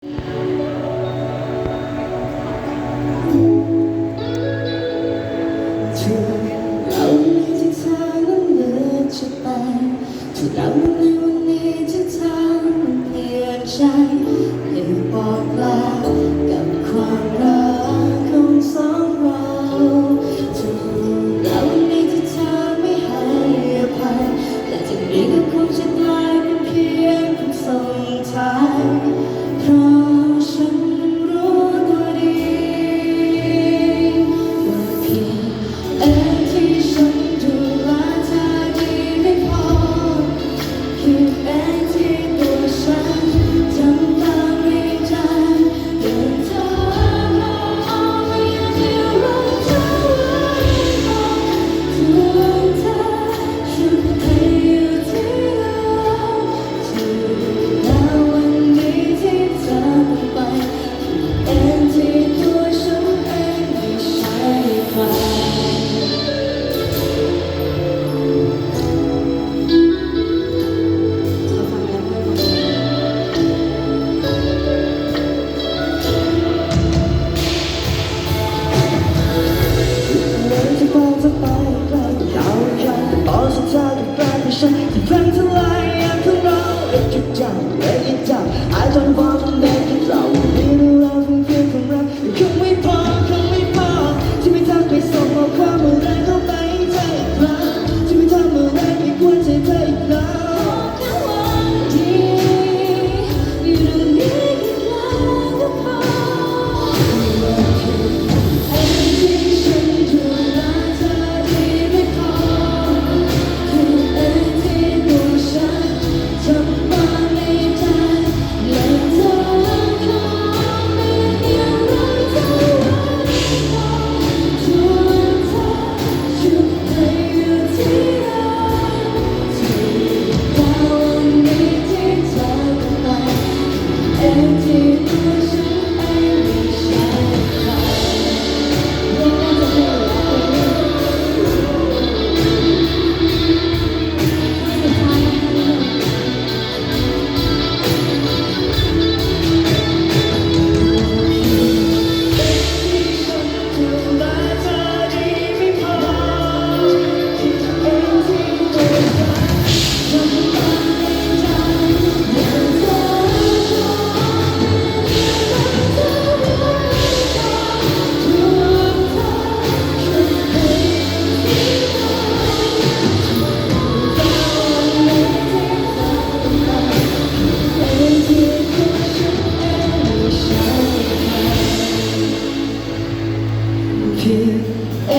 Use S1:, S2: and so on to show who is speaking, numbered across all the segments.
S1: ที่เราในวันนี้จะทำเพื่อใจอย่บอกลา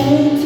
S1: comum